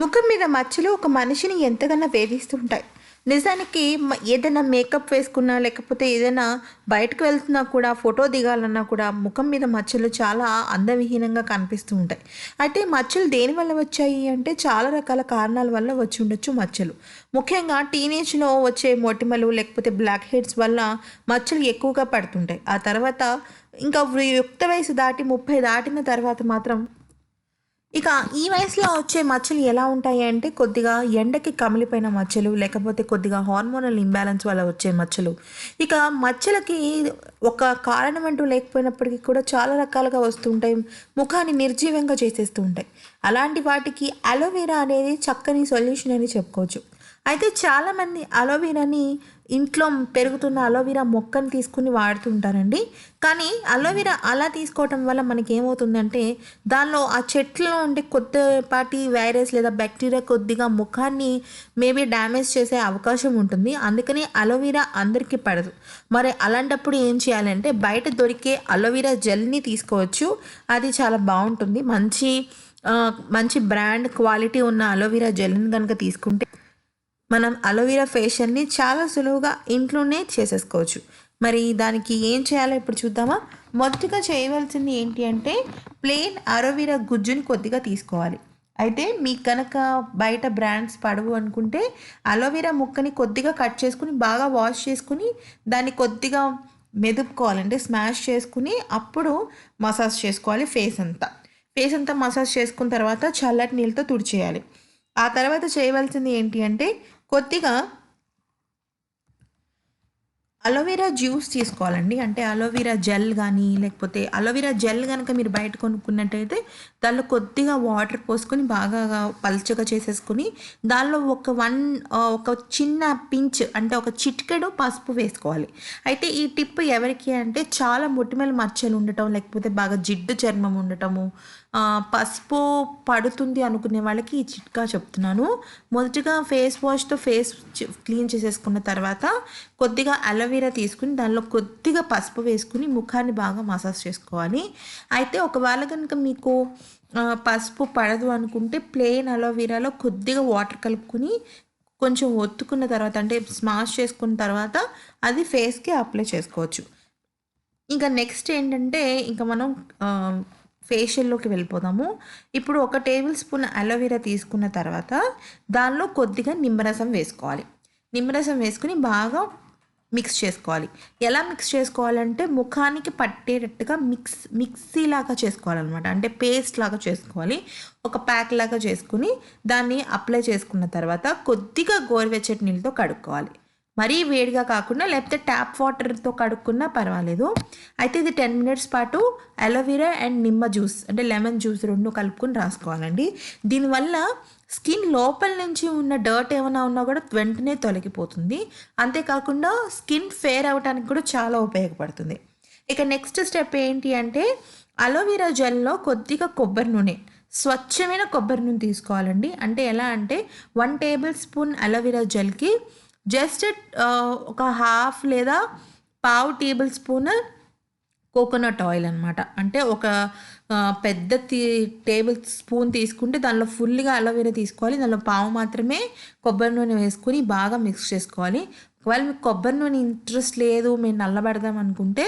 ముఖం మీద మచ్చలు ఒక మనిషిని ఎంతగానో వేధిస్తుంటాయి. నిజానికి ఏదైనా మేకప్ వేసుకున్నా లేకపోతే ఏదైనా బయటకు వెళ్తున్నా కూడా ఫోటో దిగాలన్నా కూడా ముఖం మీద మచ్చలు చాలా అందవిహీనంగా కనిపిస్తూ ఉంటాయి. అయితే మచ్చలు దేనివల్ల వచ్చాయి అంటే చాలా రకాల కారణాల వల్ల వచ్చి ఉండొచ్చు మచ్చలు. ముఖ్యంగా టీనేజ్లో వచ్చే మొటిమలు లేకపోతే బ్లాక్ హెడ్స్ వల్ల మచ్చలు ఎక్కువగా పడుతుంటాయి. ఆ తర్వాత ఇంకా యుక్త వయసు దాటి ముప్పై దాటిన తర్వాత మాత్రం ఇక ఈ వయసులో వచ్చే మచ్చలు ఎలా ఉంటాయి అంటే కొద్దిగా ఎండకి కమిలిపోయిన మచ్చలు లేకపోతే కొద్దిగా హార్మోనల్ ఇంబ్యాలెన్స్ వల్ల వచ్చే మచ్చలు. ఇక మచ్చలకి ఒక కారణం అంటూ లేకపోయినప్పటికీ కూడా చాలా రకాలుగా వస్తుంటాయి ముఖాన్ని నిర్జీవంగా చేసేస్తూ ఉంటాయి. అలాంటి వాటికి అలోవెరా అనేది చక్కని సొల్యూషన్ అని చెప్పుకోవచ్చు. అయితే చాలామంది అలోవెరాని ఇంట్లో పెరుగుతున్న అలోవెరా మొక్కను తీసుకుని వాడుతుంటారండి. కానీ అలోవెరా అలా తీసుకోవటం వల్ల మనకి ఏమవుతుందంటే దానిలో ఆ చెట్లో ఉండే కొద్దిపాటి వైరస్ లేదా బ్యాక్టీరియా కొద్దిగా ముఖాన్ని మేబీ డ్యామేజ్ చేసే అవకాశం ఉంటుంది. అందుకని అలోవెరా అందరికీ పడదు. మరి అలాంటప్పుడు ఏం చేయాలంటే బయట దొరికే అలోవెరా జెల్ని తీసుకోవచ్చు. అది చాలా బాగుంటుంది. మంచి మంచి బ్రాండ్ క్వాలిటీ ఉన్న అలోవెరా జెల్ని కనుక తీసుకుంటే మనం అలోవెరా ఫేషియల్ని చాలా సులువుగా ఇంట్లోనే చేసేసుకోవచ్చు. మరి దానికి ఏం చేయాలో ఇప్పుడు చూద్దామా? మొదటిగా చేయవలసింది ఏంటి అంటే ప్లెయిన్ అలోవెరా గుజ్జుని కొద్దిగా తీసుకోవాలి. అయితే మీకు కనుక బయట బ్రాండ్స్ పడవు అనుకుంటే అలోవెరా ముక్కని కొద్దిగా కట్ చేసుకుని బాగా వాష్ చేసుకుని దాన్ని కొద్దిగా మెదుపుకోవాలంటే స్మాష్ చేసుకుని అప్పుడు మసాజ్ చేసుకోవాలి ఫేస్ అంతా. ఫేస్ అంతా మసాజ్ చేసుకున్న తర్వాత చల్లటి నీళ్ళతో తుడిచేయాలి. ఆ తర్వాత చేయవలసింది ఏంటి అంటే కొద్దిగా అలోవెరా జ్యూస్ తీసుకోవాలండి. అంటే అలోవెరా జెల్ కానీ లేకపోతే అలోవెరా జెల్ కనుక మీరు బయట కొనుక్కున్నట్టయితే దానిలో కొద్దిగా వాటర్ పోసుకొని బాగా పల్చగా చేసేసుకొని దానిలో ఒక వన్ ఒక చిన్న పించ్ అంటే ఒక చిటికెడు పసుపు వేసుకోవాలి. అయితే ఈ టిప్ ఎవరికి అంటే చాలా మొటిమల మచ్చలు ఉండటం లేకపోతే బాగా జిడ్డు చర్మం ఉండటము పసుపు పడుతుంది అనుకునే వాళ్ళకి ఈ చిట్కా చెప్తున్నాను. మొదటిగా ఫేస్ వాష్తో ఫేస్ క్లీన్ చేసేసుకున్న తర్వాత కొద్దిగా అలోవెరా తీసుకుని దానిలో కొద్దిగా పసుపు వేసుకుని ముఖాన్ని బాగా మసాజ్ చేసుకోవాలి. అయితే ఒకవేళ కనుక మీకు పసుపు పడదు అనుకుంటే ప్లెయిన్ అలోవెరాలో కొద్దిగా వాటర్ కలుపుకొని కొంచెం ఒత్తుకున్న తర్వాత అంటే స్మాష్ చేసుకున్న తర్వాత అది ఫేస్కి అప్లై చేసుకోవచ్చు. ఇంకా నెక్స్ట్ ఏంటంటే ఇంకా మనం ఫేషియల్లోకి వెళ్ళిపోదాము. ఇప్పుడు ఒక టేబుల్ స్పూన్ అలోవెరా తీసుకున్న తర్వాత దానిలో కొద్దిగా నిమ్మరసం వేసుకోవాలి. నిమ్మరసం వేసుకుని బాగా మిక్స్ చేసుకోవాలి. ఎలా మిక్స్ చేసుకోవాలంటే ముఖానికి పట్టేటట్టుగా మిక్స్ మిక్సీ లాగా చేసుకోవాలన్నమాట. అంటే పేస్ట్ లాగా చేసుకోవాలి. ఒక ప్యాక్ లాగా చేసుకుని దాన్ని అప్లై చేసుకున్న తర్వాత కొద్దిగా గోరువెచ్చటి నీళ్ళతో కడుక్కోవాలి. మరీ వేడిగా కాకుండా లేకపోతే ట్యాప్ వాటర్తో కడుక్కున్నా పర్వాలేదు. అయితే ఇది టెన్ మినిట్స్ పాటు అలోవెరా అండ్ నిమ్మ జ్యూస్ అంటే లెమన్ జ్యూస్ రెండు కలుపుకొని రాసుకోవాలండి. దీనివల్ల స్కిన్ లోపల నుంచి ఉన్న డర్ట్ ఏమైనా ఉన్నా కూడా వెంటనే తొలగిపోతుంది. అంతేకాకుండా స్కిన్ ఫేర్ అవ్వడానికి కూడా చాలా ఉపయోగపడుతుంది. ఇక నెక్స్ట్ స్టెప్ ఏంటి అంటే అలోవెరా జెల్లో కొద్దిగా కొబ్బరి నూనె స్వచ్ఛమైన కొబ్బరి నూనె తీసుకోవాలండి. అంటే ఎలా అంటే వన్ టేబుల్ స్పూన్ అలోవెరా జెల్కి జస్ట్ ఒక హాఫ్ లేదా పావు టేబుల్ స్పూన్ కోకోనట్ ఆయిల్ అనమాట అంటే ఒక పెద్ద తీ టేబుల్ స్పూన్ తీసుకుంటే దానిలో ఫుల్గా అలోవెరా తీసుకోవాలి. దానిలో పావు మాత్రమే కొబ్బరి నూనె వేసుకుని బాగా మిక్స్ చేసుకోవాలి. ఒకవేళ మీకు కొబ్బరి నూనె ఇంట్రెస్ట్ లేదు మేము నల్లబెడదాం అనుకుంటే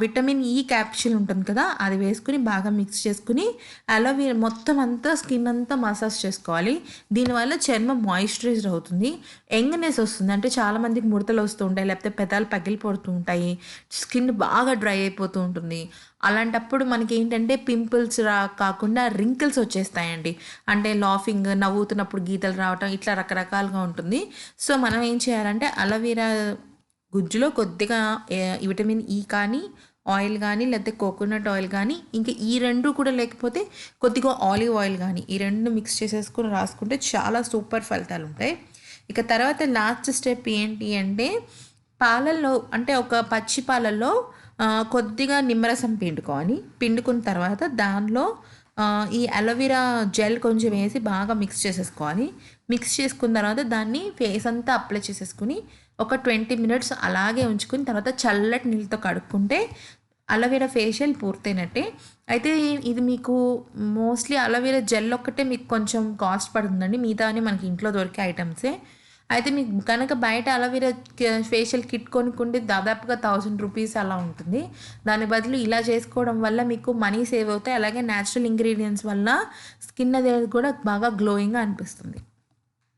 విటమిన్ ఈ క్యాప్సూల్ ఉంటుంది కదా అది వేసుకుని బాగా మిక్స్ చేసుకుని అలోవీరా మొత్తం అంతా స్కిన్ అంతా మసాజ్ చేసుకోవాలి. దీనివల్ల చర్మం మాయిశ్చరైజ్డ్ అవుతుంది. యంగ్నెస్ వస్తుంది. అంటే చాలామందికి ముడతలు వస్తూ ఉంటాయి లేకపోతే పెదాలు పగిలిపోతూ ఉంటాయి స్కిన్ బాగా డ్రై అయిపోతూ ఉంటుంది. అలాంటప్పుడు మనకి ఏంటంటే పింపుల్స్ రా కాకుండా రింకిల్స్ వచ్చేస్తాయండి. అంటే లాఫింగ్ నవ్వుతున్నప్పుడు గీతలు రావటం ఇట్లా రకరకాలుగా ఉంటుంది. సో మనం ఏం చేయాలంటే అలోవీరా గుజ్జులో కొద్దిగా విటమిన్ ఈ కానీ ఆయిల్ కానీ లేకపోతే కోకోనట్ ఆయిల్ కానీ ఇంకా ఈ రెండు కూడా లేకపోతే కొద్దిగా ఆలివ్ ఆయిల్ కానీ ఈ రెండు మిక్స్ చేసేసుకుని రాసుకుంటే చాలా సూపర్ ఫలితాలు ఉంటాయి. ఇక తర్వాత లాస్ట్ స్టెప్ ఏంటి అంటే పాలల్లో అంటే ఒక పచ్చి పాలల్లో కొద్దిగా నిమ్మరసం పిండుకోవాలి. పిండుకున్న తర్వాత దానిలో ఈ అలోవెరా జెల్ కొంచెం వేసి బాగా మిక్స్ చేసేసుకోవాలి. మిక్స్ చేసుకున్న తర్వాత దాన్ని ఫేస్ అంతా అప్లై చేసేసుకుని ఒక ట్వంటీ మినిట్స్ అలాగే ఉంచుకుని తర్వాత చల్లటి నీళ్ళతో కడుక్కుంటే అలోవెరా ఫేషియల్ పూర్తయినట్టే. అయితే ఇది మీకు మోస్ట్లీ అలోవెరా జెల్ ఒక్కటే మీకు కొంచెం కాస్ట్ పడుతుందండి. మిగతా అని మనకి ఇంట్లో దొరికే ఐటమ్సే. అయితే మీకు కనుక బయట అలోవెరా ఫేషియల్ కిట్ కొనుక్కుంటే దాదాపుగా థౌసండ్ రూపీస్ అలా ఉంటుంది. దాని బదులు ఇలా చేసుకోవడం వల్ల మీకు మనీ సేవ్ అవుతాయి. అలాగే న్యాచురల్ ఇంగ్రీడియంట్స్ వల్ల స్కిన్ అనేది కూడా బాగా గ్లోయింగ్గా అనిపిస్తుంది.